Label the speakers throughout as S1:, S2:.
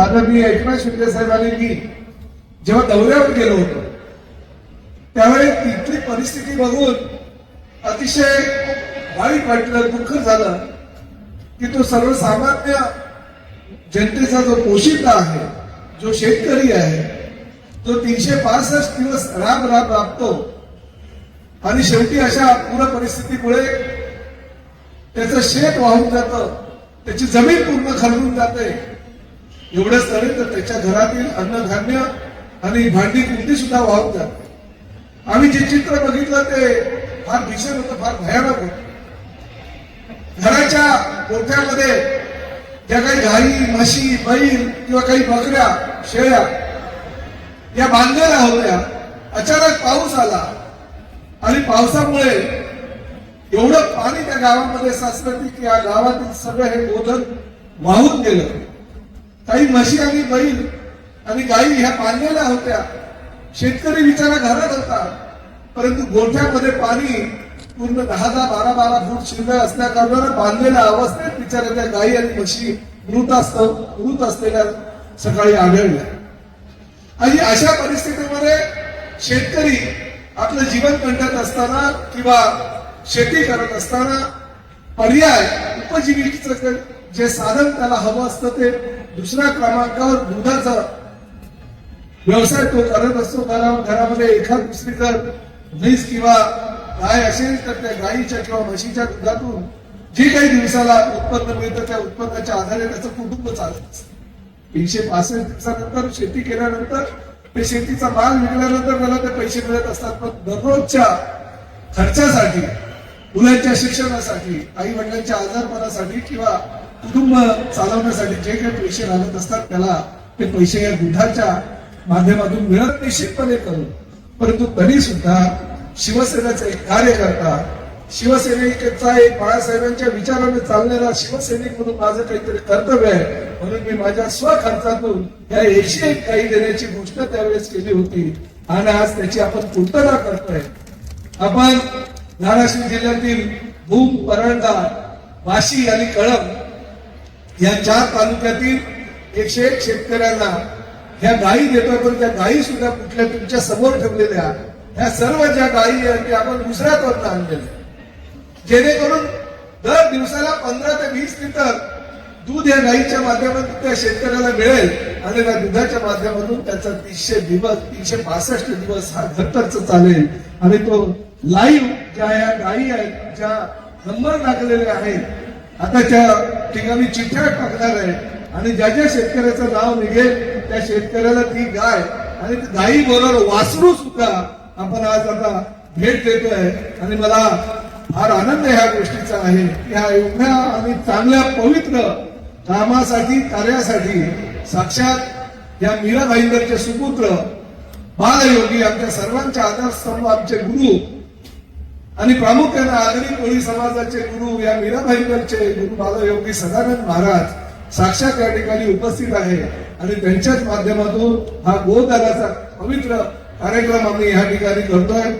S1: आदरणीय एकनाथ शिंदे साहेबांनी मी जेव्हा दौऱ्यावर गेलो होतो त्यावेळी तिथली परिस्थिती बघून अतिशय वाईट वाटलं दुःख झालं की तो सर्वसामान्य जनतेचा जो पोषिता आहे जो शेतकरी आहे तो तीनशे पासष्ट दिवस राब राब राबतो. आणि शेवटी अशा पूर परिस्थितीमुळे त्याचं शेत वाहून जातं त्याची जमीन पूर्ण खरडून जाते. एवढंच नव्हे तर त्याच्या घरातील अन्नधान्य आणि भांडी कुंडी सुद्धा वाहून आम्ही जे चित्र बघितलं ते फार भीषण होतं फार भयानक होत. घराच्या गोठ्यामध्ये ज्या काही गाई म्हशी बैल किंवा काही बकऱ्या शेळ्या या बांधलेल्या होत्या अचानक पाऊस आला आणि पावसामुळे एवढं पाणी त्या गावामध्ये साचलं की या गावातील सगळं हे गोधन वाहून गेलं. काही म्हशी आणि बैल आणि गायी ह्या पाण्याला होत्या. शेतकरी बिचारा घरात होता. परंतु गोठ्यामध्ये पाणी पूर्ण दहा दहा बारा बारा फूट शिंद असल्या कारणानं बांधलेल्या अवस्थेत बिचारा त्या गायी आणि म्हशी मृत असत मृत असलेल्या सकाळी आढळल्या. आणि अशा परिस्थितीमध्ये शेतकरी आपलं जीवन कंटत असताना किंवा शेती करत असताना पर्याय उपजीविकेचं जे साधन त्याला हवं असतं ते दुसऱ्या क्रमांकावर दुधाचा व्यवसाय तो करत असतो घरा- घरामध्ये एखाद दुसरी जर म्हैस किंवा गाय असेल तर त्या गायीच्या किंवा म्हशीच्या दुधातून जे काही दिवसाला उत्पन्न मिळतं त्या उत्पन्नाच्या आधारे त्याचं कुटुंब चालत. असतं तीनशे पासष्ट दिवसानंतर शेती केल्यानंतर ते शेतीचा माल विकल्यानंतर त्याला ते पैसे मिळत असतात. पण दररोजच्या खर्चासाठी मुलांच्या शिक्षणासाठी आई वडिलांच्या आजारपणासाठी किंवा कुटुंब चालवण्यासाठी जे काही पैसे लागत असतात त्याला ते पैसे या दुधाच्या माध्यमातून मिळत निश्चितपणे करू परंतु तरी सुद्धा शिवसेनेचा एक कार्यकर्ता शिवसेनेचा एक बाळासाहेबांच्या विचाराने चालणारा शिवसैनिक म्हणून माझं काहीतरी कर्तव्य आहे म्हणून मी माझ्या स्वखर्चातून या एकशे एक काही देण्याची घोषणा त्यावेळेस केली होती. आणि आज त्याची आपण पूर्तता करतोय. आपण धाराशिव जिल्ह्यातील भूम परंडा वाशी आणि कळम या चार तालुक्यातील एकशे एक शेतकऱ्यांना ह्या गायी देतो पण त्या गायी सुद्धा कुठल्या तुमच्यासमोर ठेवलेल्या ह्या सर्व ज्या गायी आहेत त्या आपण गुजरातवरून आणलेल्या जेणेकरून दर दिवसाला पंधरा ते वीस लिटर दूध या गायीच्या माध्यमातून त्या शेतकऱ्याला मिळेल आणि त्या दुधाच्या माध्यमातून त्याचा तीनशे दिवस तीनशे पासष्ट दिवस हा घरखर्च चालेल. आणि तो लाईव्ह ज्या या गायी आहेत ज्या नंबर टाकलेले आहेत आता त्या ठिकाणी चिठ्ठ्या टाकणार आहे. आणि ज्या ज्या शेतकऱ्याचं नाव निघेल त्या शेतकऱ्याला ती गाय आणि ती गायी बरोबर वासरू सुद्धा आपण आज आता भेट देतोय. आणि मला फार आनंद ह्या गोष्टीचा आहे. ह्या एवढ्या आणि चांगल्या पवित्र कामासाठी कार्यासाठी साक्षात या मीरा भाईंदरचे सुपुत्र बालयोगी आमच्या सर्वांच्या आधारस्तंभ आमचे गुरु आणि प्रामुख्याने आगरी कोळी समाजाचे गुरु या मीरा भाईंदरचे गुरु बालयोगी सदानंद महाराज साक्षात या ठिकाणी उपस्थित आहे. आणि त्यांच्याच माध्यमातून हा गोदानाचा पवित्र कार्यक्रम आम्ही या ठिकाणी करतोय.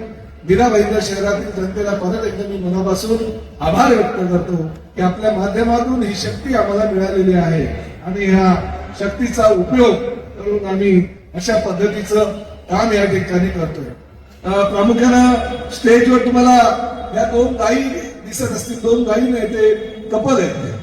S1: मीराबाईंकर शहरातील जनतेला परत एकदा मी मनापासून आभार व्यक्त करतो की आपल्या माध्यमातून ही शक्ती आम्हाला मिळालेली आहे. आणि ह्या शक्तीचा उपयोग करून आम्ही अशा पद्धतीचं काम या ठिकाणी करतोय. प्रामुख्यानं स्टेजवर तुम्हाला या दोन गायी दिसत असतील दोन गायी नाही ते कपल आहेत.